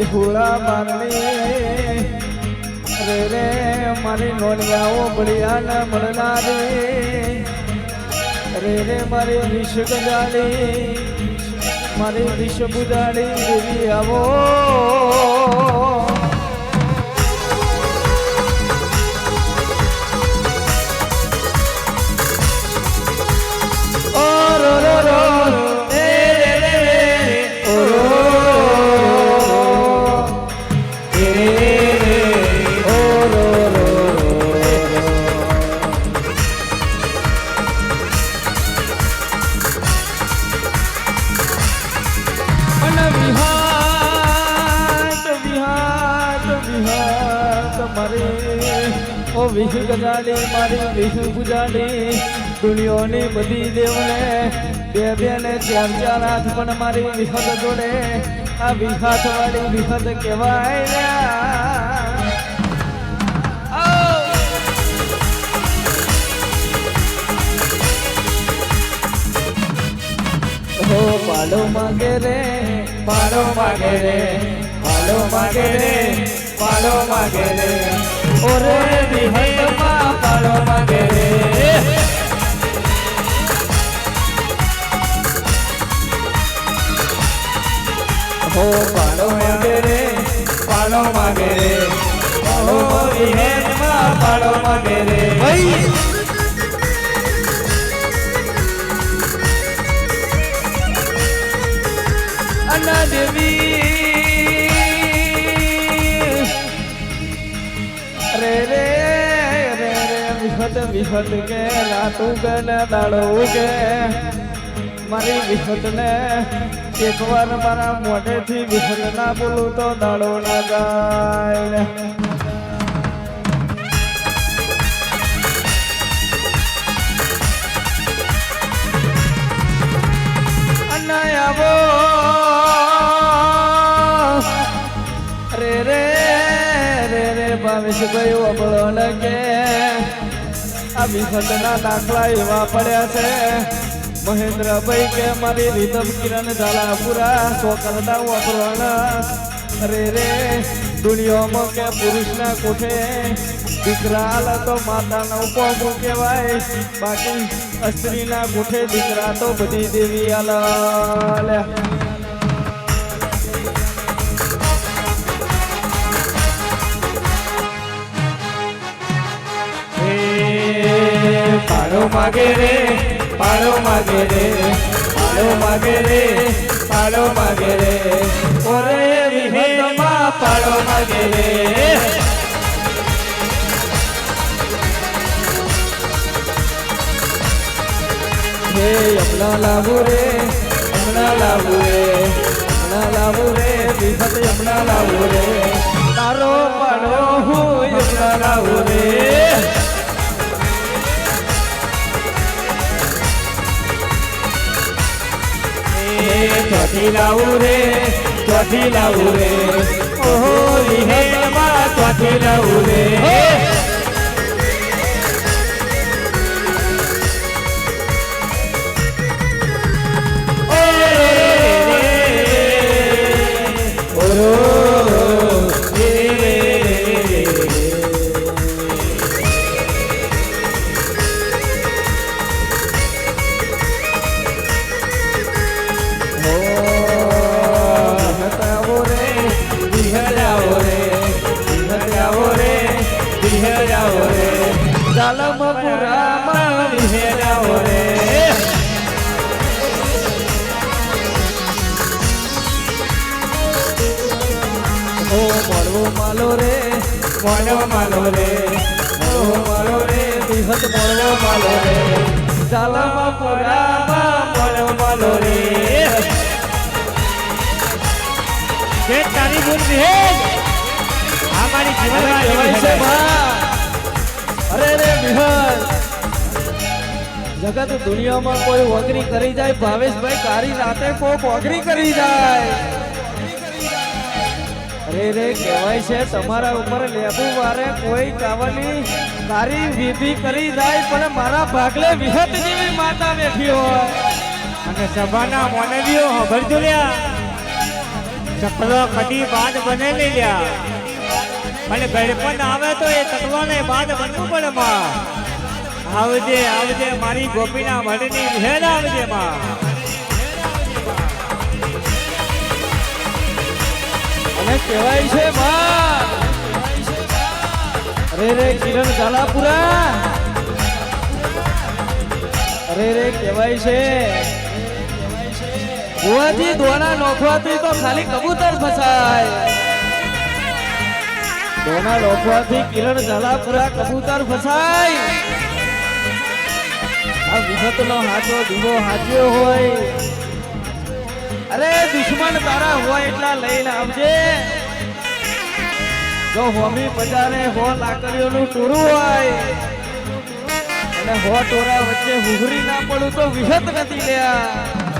બિહુળા મારણી રે રે, મારી નોનિયાઓ બળિયા ને મળનારી રે રે મારી વિષ ગજાડી મારી વિષ બુજાડી દેવી આવો. ઓ વિહુ ગજાડી, મારી વિહુ ગુજાડી. દુનિયાની બધી દેવને, બે બે ને ચાર ચાર હાથ, પણ મારી વિહત જોડે. આ વિહાત વાળી વિહત કહેવાય. પાડો માગે રે, પાડો માગે રે, પાડો માગે રે, પાડો માગે રે. પાડો માગે રે હો પાડો માગે રે પાડો માગે રે પાડો માગે રે ભાઈ અન્ના દેવી વિહત વિહત કે રાતું કે ને દાડો કે. મારી વિહત ને એકવાર મારા મોઢેથી વિહત ના બોલું તો દાડો ના ગાય રે રે રે રે ભાવેશ ગયો અબળો લગે. આ વિખતના દાખલા એવા પડ્યા છે. મહેન્દ્રભાઈ કે મારી રીતમ કિરણ ઝાલાપુરા, સો કરતા વપરણ. રે રે, દુનિયામાં કે પુરુષના કોઠે? દીકરા આલ તો માતાનો પોગું કહેવાય. બાકી સ્ત્રીના કોઠે? દીકરા તો બધી દેવી આલ પાડો માગે રે, પાડો માગે રે, પાડો માગે રે, પાડો માગે રે. ઓરે વિહેતમાં પાડો માગે રે. હે હમણાં લાવું રે હમણાં લાવું રે હમણાં લાવું રે, વિહત હમણાં લાવું રે. તારો પાડો હું હમણાં લાવું રે. ચોથી લાવું રે ત્વથી લાવું રે. ઓહો વિહેતમાં ત્વથી લાવું રે. માલો રે મળવો માલો રે મળવો માલો રે બિહત મળવો માલો રે. જાલમપુરામાં મળવો માલો રે. કે તારી ગુણ વિહેજ આ મારી કહેવાય છે બા. અરે રે બિહાર જગત દુનિયામાં કોઈ વગરી કરી જાય ભાવેશભાઈ કારી રાતે કોક વગરી કરી જાય. અરે રે, કહેવાય છે, તમારા ઉપર લેબુ વારે કોઈ કાવલી તારી વિધિ કરી જાય, પણ મારા ભાગલે વિહત જેવી માતા બેઠી હોય અને સભાના મોનવીઓ હંભળજો લ્યા ચપલો કદી બાદ બને લઈ લ્યા. અને ગળપણ આવે તો એ તકવાને બાદ બનવું પડે માં. આવજે આવજે, મારી ગોપીના મઢની ભેદ આવજે માં. અને કહેવાય છે માં. અરે રે, કિરણ ઝાલાપુરા. અરે રે, કહેવાય છે. ભુવાજી દોણા નોખવાથી તો ખાલી કબૂતર ફસાય. દોણા નોખવાથી કિરણ ઝાલાપુરા કબૂતર ફસાય. આ વિહતનો હાથો દીવો હાચ્યો હોય. અરે દુશ્મન તારા હોય એટલા લઈને આવજે. જો હોમી બજારે હો લાકડીઓનું ટોરું હોય, અને હો ટોરા વચ્ચે હુહરી ના પડું તો વિહત નથી લ્યા.